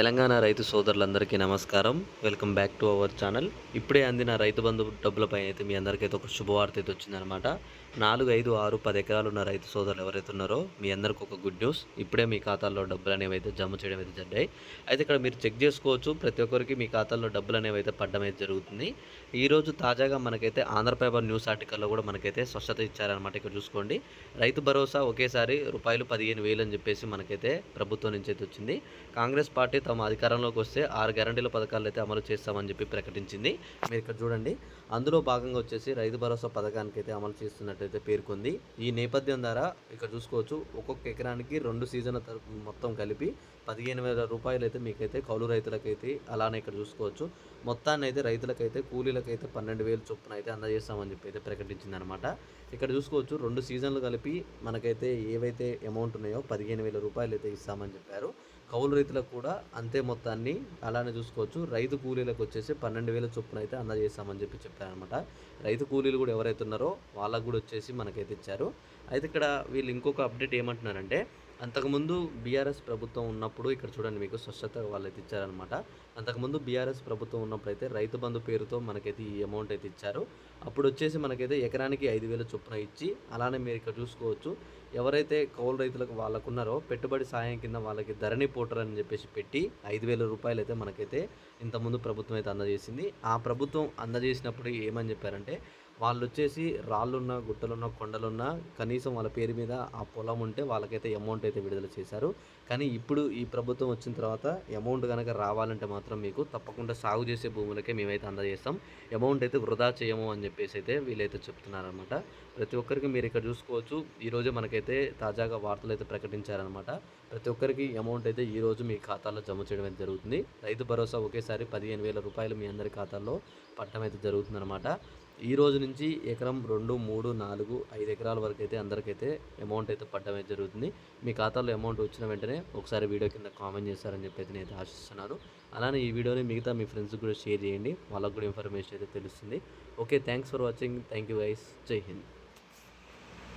తెలంగాణ రైతు సోదరులందరికీ నమస్కారం. Welcome back to our channel ఇప్పుడే అందిన రైతు బంధు డబ్బులపై అయితే మీ అందరికైతే ఒక శుభవార్త అయితే వచ్చిందనమాట నాలుగు ఐదు ఆరు పది ఎకరాలు ఉన్న రైతు సోదరులు ఎవరైతే ఉన్నారో మీ అందరికి ఒక గుడ్ న్యూస్ ఇప్పుడే మీ ఖాతాల్లో డబ్బులు అనేవి అయితే జమ చేయడం అయితే జరిగాయి. అయితే ఇక్కడ మీరు చెక్ చేసుకోవచ్చు ప్రతి ఒక్కరికి మీ ఖాతాల్లో డబ్బులు అనేవి అయితే పడడం అయితే జరుగుతుంది. ఈరోజు తాజాగా మనకైతే ఆంధ్రపేపర్ న్యూస్ ఆర్టికల్లో కూడా మనకైతే స్వచ్ఛత ఇచ్చారనమాట ఇక్కడ చూసుకోండి. రైతు భరోసా ఒకేసారి రూపాయలు పదిహేను వేలు అని చెప్పేసి మనకైతే ప్రభుత్వం నుంచి అయితే వచ్చింది. కాంగ్రెస్ పార్టీ తమ అధికారంలోకి వస్తే ఆరు గ్యారంటీల పథకాలు అయితే అమలు చేస్తామని చెప్పి ప్రకటించింది. మీరు ఇక్కడ చూడండి. అందులో భాగంగా వచ్చేసి రైతు భరోసా పథకానికి అయితే అమలు చేస్తున్నట్టయితే పేర్కొంది. ఈ నేపథ్యం ద్వారా ఇక్కడ చూసుకోవచ్చు. ఒక్కొక్క ఎకరానికి రెండు సీజన్ల తరపు మొత్తం కలిపి పదిహేను వేల రూపాయలు అయితే మీకైతే కౌలు రైతులకైతే అలానే ఇక్కడ చూసుకోవచ్చు. మొత్తాన్ని అయితే రైతులకైతే కూలీలకైతే పన్నెండు వేలు చొప్పున అయితే అందజేస్తామని చెప్పి అయితే ప్రకటించింది అనమాట ఇక్కడ చూసుకోవచ్చు రెండు సీజన్లు కలిపి మనకైతే ఏవైతే అమౌంట్ ఉన్నాయో పదిహేను వేల రూపాయలు అయితే ఇస్తామని చెప్పారు. కౌలు రైతులకు కూడా అంతే మొత్తాన్ని అలానే చూసుకోవచ్చు. రైతు కూలీలకు వచ్చేసి పన్నెండు వేల చొప్పున అయితే అందజేస్తామని చెప్పి చెప్పారనమాట రైతు కూలీలు కూడా ఎవరైతే ఉన్నారో వాళ్ళకు కూడా వచ్చేసి మనకైతే ఇచ్చారు. అయితే ఇక్కడ వీళ్ళు ఇంకొక అప్డేట్ ఏమంటున్నారంటే అంతకుముందు బీఆర్ఎస్ ప్రభుత్వం ఉన్నప్పుడు ఇక్కడ చూడండి మీకు స్వచ్ఛత వాళ్ళైతే ఇచ్చారనమాట అంతకుముందు బీఆర్ఎస్ ప్రభుత్వం ఉన్నప్పుడు అయితే రైతు బంధు పేరుతో మనకైతే ఈ అమౌంట్ అయితే ఇచ్చారు. అప్పుడు వచ్చేసి మనకైతే ఎకరానికి ఐదు వేల చొప్పున ఇచ్చి అలానే మీరు ఇక్కడ చూసుకోవచ్చు. ఎవరైతే కౌలు రైతులకు వాళ్ళకున్నారో పెట్టుబడి సాయం కింద వాళ్ళకి ధరణి పోటర్ అని చెప్పేసి పెట్టి ఐదు వేల రూపాయలు అయితే మనకైతే ఇంతకుముందు ప్రభుత్వం అయితే అందజేసింది. ఆ ప్రభుత్వం అందజేసినప్పుడు ఏమని చెప్పారంటే వాళ్ళు వచ్చేసి రాళ్ళున్న గుట్టలున్న కొండలున్న కనీసం వాళ్ళ పేరు మీద ఆ పొలం ఉంటే వాళ్ళకైతే అమౌంట్ అయితే విడుదల చేశారు. కానీ ఇప్పుడు ఈ ప్రభుత్వం వచ్చిన తర్వాత అమౌంట్ కనుక రావాలంటే మాత్రం మీకు తప్పకుండా సాగు చేసే భూములకే మేమైతే అందజేస్తాం. అమౌంట్ అయితే వృధా చేయము అని చెప్పేసి అయితే వీళ్ళైతే చెప్తున్నారనమాట ప్రతి ఒక్కరికి మీరు ఇక్కడ చూసుకోవచ్చు. ఈరోజే మనకైతే తాజాగా వార్తలు అయితే ప్రకటించారనమాట ప్రతి ఒక్కరికి అమౌంట్ అయితే ఈరోజు మీ ఖాతాలో జమ చేయడం అయితే జరుగుతుంది. రైతు భరోసా ఒకేసారి పదిహేను వేల రూపాయలు మీ అందరి ఖాతాల్లో పట్టడం అయితే జరుగుతుందన్నమాట. ఈ రోజు నుంచి ఎకరం రెండు మూడు నాలుగు ఐదు ఎకరాల వరకు అయితే అందరికైతే అమౌంట్ అయితే పడ్డం అయితే జరుగుతుంది. మీ ఖాతాలో అమౌంట్ వచ్చిన వెంటనే ఒకసారి వీడియో కింద కామెంట్ చేస్తారని చెప్పి అయితే నేను ఆశిస్తున్నాను. అలానే ఈ వీడియోని మిగతా మీ ఫ్రెండ్స్కి కూడా షేర్ చేయండి. వాళ్ళకు కూడా ఇన్ఫర్మేషన్ అయితే తెలుస్తుంది. Okay thanks for watching thank you guys Jai Hind